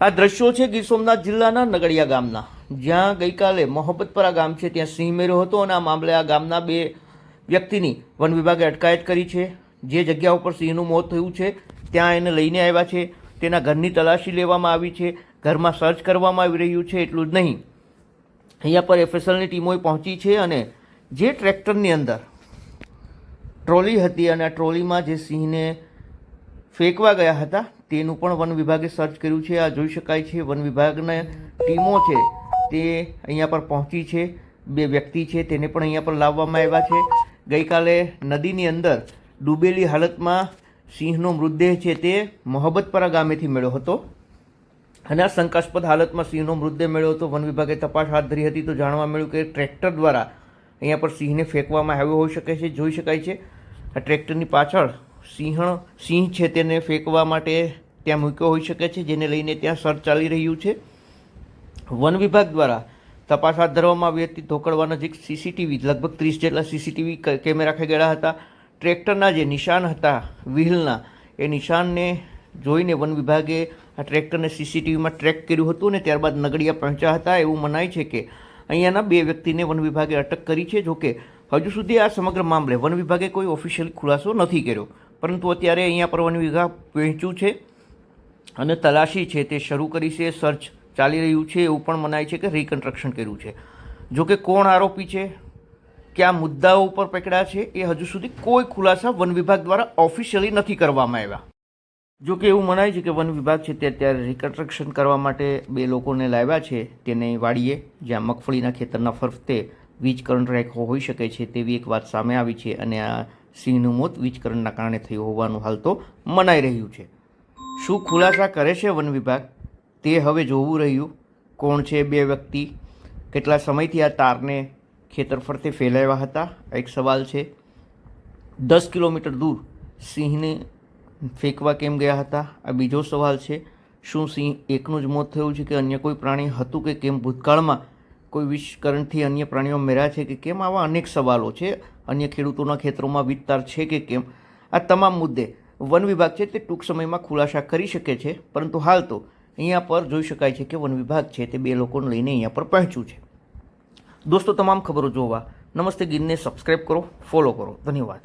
આ દ્રશ્યો છે ગીર સોમનાથ જિલ્લાના નગડિયા ગામના. જ્યાં ગઈકાલે મોહબ્બતપરા ગામ છે, ત્યાં સિંહ મેળ્યો હતો અને આ મામલે આ ગામના બે વ્યક્તિની વન વિભાગે અટકાયત કરી છે. જે જગ્યા ઉપર સિંહનું મોત થયું છે, ત્યાં એને લઈને આવ્યા છે. તેના ઘરની તલાશી લેવામાં આવી છે, ઘરમાં સર્ચ કરવામાં આવી રહ્યું છે, એટલું જ નહીં. અહીંયા પર એફએસએલની ટીમોએ પહોંચી છે અને જે ટ્રેક્ટરની અંદર ટ્રોલી હતી અને આ ટ્રોલીમાં જે સિંહને ફેંકવા ગયા હતા તેનું પણ વન વિભાગે સર્ચ કર્યું છે. આ જોઈ શકાય છે, વન વિભાગના ટીમો છે, તે અહીંયા પર પહોંચી છે. બે વ્યક્તિ છે, તેને પણ અહીંયા પર લાવવામાં આવ્યા છે. ગઈકાલે નદીની અંદર ડૂબેલી હાલતમાં સિંહનો મૃતદેહ છે તે મોહબ્બતપરા ગામેથી મળ્યો હતો. અને આ શંકાસ્પદ હાલતમાં સિંહનો મૃતદેહ મળ્યો હતો. વન વિભાગે તપાસ હાથ ધરી હતી તો જાણવા મળ્યું કે ટ્રેક્ટર દ્વારા અહીંયા પર સિંહને ફેંકવામાં આવ્યો હોઈ શકે છે, જોઈ શકાય છે. આ ટ્રેક્ટરની પાછળ સિંહ સિંહ છે તેને ફેંકવા માટે ત્યાં મૂક્યો હોઈ શકે છે, જેને લઈને ત્યાં સર્ચ ચાલી રહ્યું છે. વન વિભાગ દ્વારા તપાસ હાથ ધરવામાં આવી હતી. ધોકડવા નજીક સીસીટીવી લગભગ ત્રીસ જેટલા સીસીટીવી કેમેરા ખેગેડા હતા. ટ્રેક્ટરના જે નિશાન હતા, વ્હીલના, એ નિશાનને જોઈને વન વિભાગે આ ટ્રેક્ટરને સીસીટીવીમાં ટ્રેક કર્યું હતું ને ત્યારબાદ નગડિયા પહોંચ્યા હતા. એવું મનાય છે કે અહીંયાના બે વ્યક્તિને વન વિભાગે અટક કરી છે. જોકે હજુ સુધી આ સમગ્ર મામલે વન વિભાગે કોઈ ઓફિશિયલ ખુલાસો નથી કર્યો. પરંતુ અત્યારે અહીંયા પર વન વિભાગ પહોંચ્યું છે અને તલાશી છે તે શરૂ કરી છે, સર્ચ ચાલી રહ્યું છે, એવું પણ મનાય છે કે રિકન્સ્ટ્રક્શન કર્યું છે. જોકે કોણ આરોપી છે, કયા મુદ્દાઓ ઉપર પકડ્યા છે, એ હજુ સુધી કોઈ ખુલાસા વન વિભાગ દ્વારા ઓફિશિયલી નથી કરવામાં આવ્યા. જો કે એવું મનાય છે કે વન વિભાગ છે તે અત્યારે રિકન્સ્ટ્રક્શન કરવા માટે બે લોકોને લાવ્યા છે, તેને વાડીએ, જ્યાં મગફળીના ખેતરના ફરતે વીજ કરંટ રેખો હોઈ શકે છે તેવી એક વાત સામે આવી છે અને આ સિંહનું મોત વીજકરણના કારણે થયું હોવાનું હાલ તો મનાઈ રહ્યું છે. શું ખુલાસા કરે છે વન વિભાગ? તે હવે જોવું રહ્યું. કોણ છે બે વ્યક્તિ? કેટલા સમયથી આ તારને ખેતર ફરતે ફેલાવ્યા હતા? એક સવાલ છે. દસ કિલોમીટર દૂર સિંહને ફેંકવા કેમ ગયા હતા? આ બીજો સવાલ છે, શું સિંહ એકનું જ મોત થયું છે કે અન્ય કોઈ પ્રાણી હતું કે કેમ? ભૂતકાળમાં કોઈ વિષ અન્ય પ્રાણીઓ મેળ્યા છે કે કેમ? આવા અનેક સવાલો છે. અન્ય ખેડૂતોના ખેતરોમાં વિસ્તાર છે કે કેમ? આ તમામ મુદ્દે વન વિભાગ છે તે ટૂંક સમયમાં ખુલાસા કરી શકે છે, પરંતુ હાલ તો અહીંયા પર જોઈ શકાય છે કે વન વિભાગ છે તે બે લોકોને લઈને અહીંયા પર પહોંચ્યું છે. દોસ્તો, તમામ ખબરો જોવા નમસ્તે ગીરને સબસ્ક્રાઈબ કરો, ફોલો કરો. ધન્યવાદ.